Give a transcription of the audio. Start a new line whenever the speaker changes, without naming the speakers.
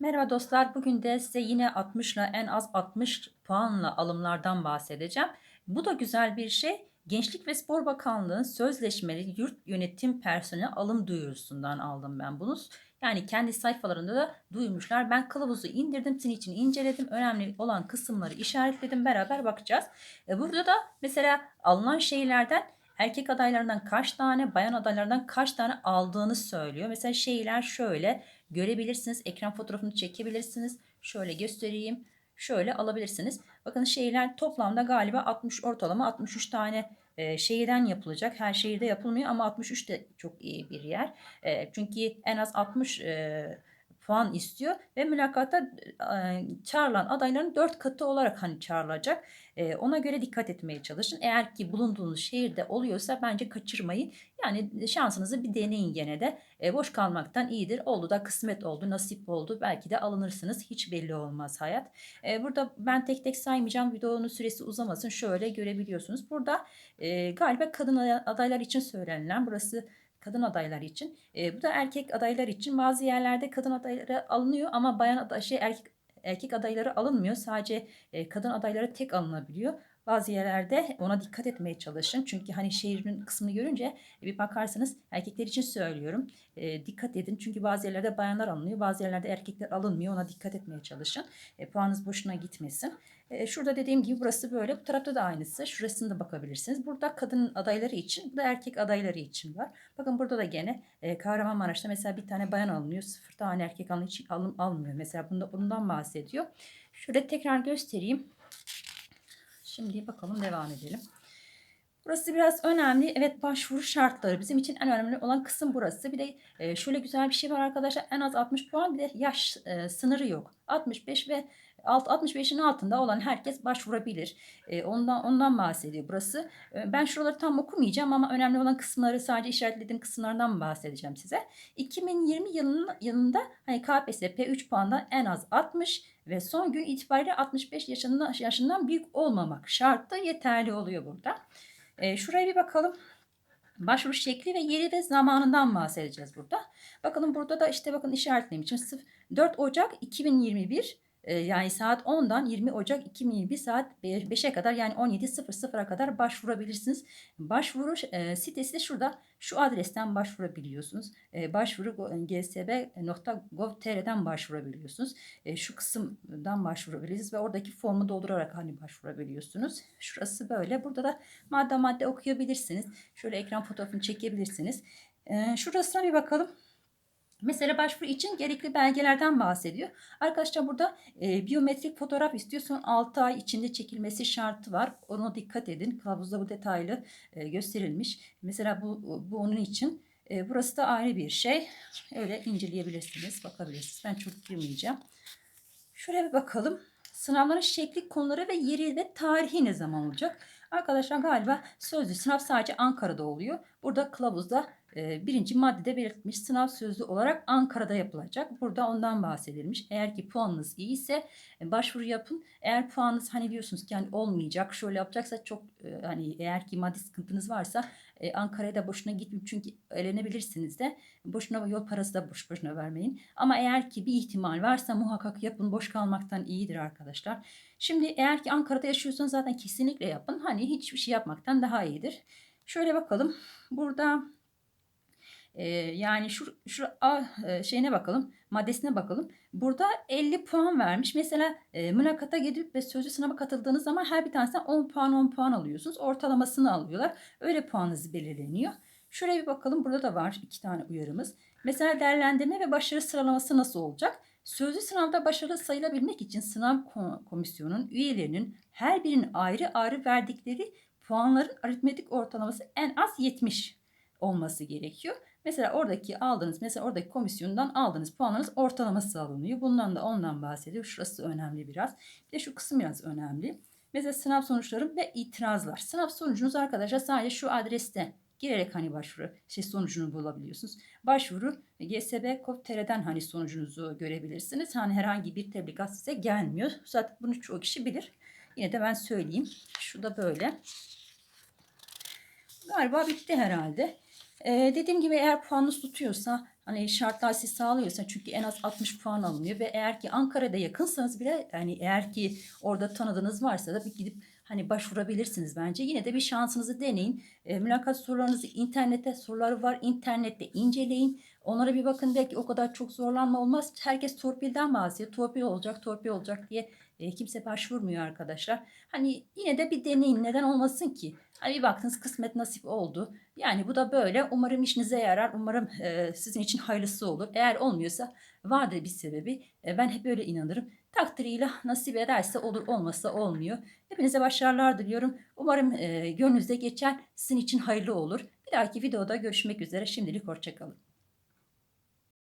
Merhaba dostlar. Bugün de size yine 60 ile en az 60 puanla alımlardan bahsedeceğim. Bu da güzel bir şey. Gençlik ve Spor Bakanlığı sözleşmeli yurt yönetim personeli alım duyurusundan aldım ben bunu. Yani kendi sayfalarında da duymuşlar. Ben kılavuzu indirdim, sizin için inceledim. Önemli olan kısımları işaretledim. Beraber bakacağız. E, Burada da mesela alınan şeylerden erkek adaylarından kaç tane, bayan adaylarından kaç tane aldığını söylüyor. Mesela şeyler şöyle görebilirsiniz. Ekran fotoğrafını çekebilirsiniz. Şöyle göstereyim. Şöyle alabilirsiniz. Bakın şeyler toplamda galiba 60 ortalama 63 tane e, şehirden yapılacak. Her şehirde yapılmıyor ama 63 de çok iyi bir yer. E, çünkü en az 60 e, puan istiyor ve mülakatta e, çağrılan adayların 4 katı olarak hani çağrılacak. E, ona göre dikkat etmeye çalışın. Eğer ki bulunduğunuz şehirde oluyorsa bence kaçırmayın. Yani şansınızı bir deneyin gene de. E, boş kalmaktan iyidir. Oldu da kısmet oldu, nasip oldu. Belki de alınırsınız. Hiç belli olmaz hayat. E, burada ben tek tek saymayacağım. Videonun süresi uzamasın. Şöyle görebiliyorsunuz. Burada e, galiba kadın adaylar için söylenilen burası kadın adaylar için. E, bu da erkek adaylar için. Bazı yerlerde kadın adayları alınıyor ama bayan aday, şey erkek erkek adayları alınmıyor. Sadece e, kadın adayları tek alınabiliyor. Bazı yerlerde ona dikkat etmeye çalışın. Çünkü hani şehrin kısmını görünce bir bakarsanız erkekler için söylüyorum. E, dikkat edin. Çünkü bazı yerlerde bayanlar alınıyor. Bazı yerlerde erkekler alınmıyor. Ona dikkat etmeye çalışın. E, puanınız boşuna gitmesin. E, şurada dediğim gibi burası böyle. Bu tarafta da aynısı. Şurasını da bakabilirsiniz. Burada kadın adayları için, burada erkek adayları için var. Bakın burada da gene e, Kahramanmaraş'ta mesela bir tane bayan alınıyor. Sıfır tane erkek alın, alım almıyor. Mesela bunda, bundan bahsediyor. Şöyle tekrar göstereyim. Şimdi bakalım devam edelim. Burası biraz önemli. Evet başvuru şartları bizim için en önemli olan kısım burası. Bir de e, şöyle güzel bir şey var arkadaşlar. En az 60 puan bir de yaş e, sınırı yok. 65 ve alt 65'in altında olan herkes başvurabilir. E, ondan ondan bahsediyor burası. Ben şuraları tam okumayacağım ama önemli olan kısımları sadece işaretlediğim kısımlardan bahsedeceğim size. 2020 yılının yılında hani KPSS P3 puandan en az 60 ve son gün itibariyle 65 yaşından yaşından büyük olmamak şartı yeterli oluyor burada. E, şuraya bir bakalım. Başvuru şekli ve yeri ve zamanından bahsedeceğiz burada. Bakalım burada da işte bakın işaretlemişim. 4 Ocak 2021 ee, yani saat 10'dan 20 Ocak 2021 saat 5'e kadar yani 17.00'a kadar başvurabilirsiniz. Başvuru e, sitesi de şurada. Şu adresten başvurabiliyorsunuz. E, başvuru gsb.gov.tr'den başvurabiliyorsunuz. E, şu kısımdan başvurabilirsiniz ve oradaki formu doldurarak hani başvurabiliyorsunuz. Şurası böyle. Burada da madde madde okuyabilirsiniz. Şöyle ekran fotoğrafını çekebilirsiniz. Şurasına bir bakalım. Mesela başvuru için gerekli belgelerden bahsediyor. Arkadaşlar burada e, biyometrik fotoğraf istiyor. Son 6 ay içinde çekilmesi şartı var. Ona dikkat edin. Kılavuzda bu detaylı e, gösterilmiş. Mesela bu, bu onun için. E, burası da ayrı bir şey. Öyle inceleyebilirsiniz, bakabilirsiniz. Ben çok girmeyeceğim. Şöyle bir bakalım. Sınavların şekli, konuları ve yeri ve tarihi ne zaman olacak? Arkadaşlar galiba sözlü sınav sadece Ankara'da oluyor. Burada kılavuzda birinci maddede belirtmiş sınav sözlü olarak Ankara'da yapılacak. Burada ondan bahsedilmiş. Eğer ki puanınız iyi ise e, başvuru yapın. Eğer puanınız hani diyorsunuz ki hani olmayacak şöyle yapacaksa çok e, hani eğer ki maddi sıkıntınız varsa e, Ankara'ya da boşuna gitmeyin çünkü elenebilirsiniz de boşuna yol parası da boş boşuna vermeyin. Ama eğer ki bir ihtimal varsa muhakkak yapın. Boş kalmaktan iyidir arkadaşlar. Şimdi eğer ki Ankara'da yaşıyorsanız zaten kesinlikle yapın. Hani hiçbir şey yapmaktan daha iyidir. Şöyle bakalım. Burada e, yani şu, şu a, e, şeyine bakalım. Maddesine bakalım. Burada 50 puan vermiş. Mesela e, mülakata gidip ve sözlü sınava katıldığınız zaman her bir tanesinden 10 puan 10 puan alıyorsunuz. Ortalamasını alıyorlar. Öyle puanınız belirleniyor. Şuraya bir bakalım. Burada da var iki tane uyarımız. Mesela değerlendirme ve başarı sıralaması nasıl olacak? Sözlü sınavda başarılı sayılabilmek için sınav komisyonunun üyelerinin her birinin ayrı ayrı verdikleri puanların aritmetik ortalaması en az 70 olması gerekiyor. Mesela oradaki aldığınız, mesela oradaki komisyondan aldığınız puanlarınız ortalaması alınıyor. Bundan da ondan bahsediyor. Şurası önemli biraz. Bir de şu kısım biraz önemli. Mesela sınav sonuçlarım ve itirazlar. Sınav sonucunuz arkadaşlar sadece şu adreste girerek hani başvuru şey sonucunu bulabiliyorsunuz. Başvuru gsb.gov.tr'den hani sonucunuzu görebilirsiniz. Hani herhangi bir tebligat size gelmiyor. Zaten bunu çoğu kişi bilir. Yine de ben söyleyeyim. Şu da böyle. Galiba bitti herhalde. Ee, dediğim gibi eğer puanınız tutuyorsa Hani şartlar siz sağlıyorsa çünkü en az 60 puan alınıyor ve eğer ki Ankara'da yakınsanız bile yani eğer ki orada tanıdığınız varsa da bir gidip hani başvurabilirsiniz bence. Yine de bir şansınızı deneyin. E, mülakat sorularınızı internette soruları var. internette inceleyin. Onlara bir bakın belki o kadar çok zorlanma olmaz. Herkes torpilden bahsediyor. Torpil olacak, torpil olacak diye e, kimse başvurmuyor arkadaşlar. Hani yine de bir deneyin. Neden olmasın ki? Hani bir baktınız kısmet nasip oldu. Yani bu da böyle. Umarım işinize yarar. Umarım e, sizin için hayırlısı olur. Eğer olmuyorsa vardır bir sebebi. E, ben hep öyle inanırım. Takdiriyle nasip ederse olur, olmasa olmuyor. Hepinize başarılar diliyorum. Umarım e, gönlünüzde geçen sizin için hayırlı olur. Bir dahaki videoda görüşmek üzere. Şimdilik hoşçakalın.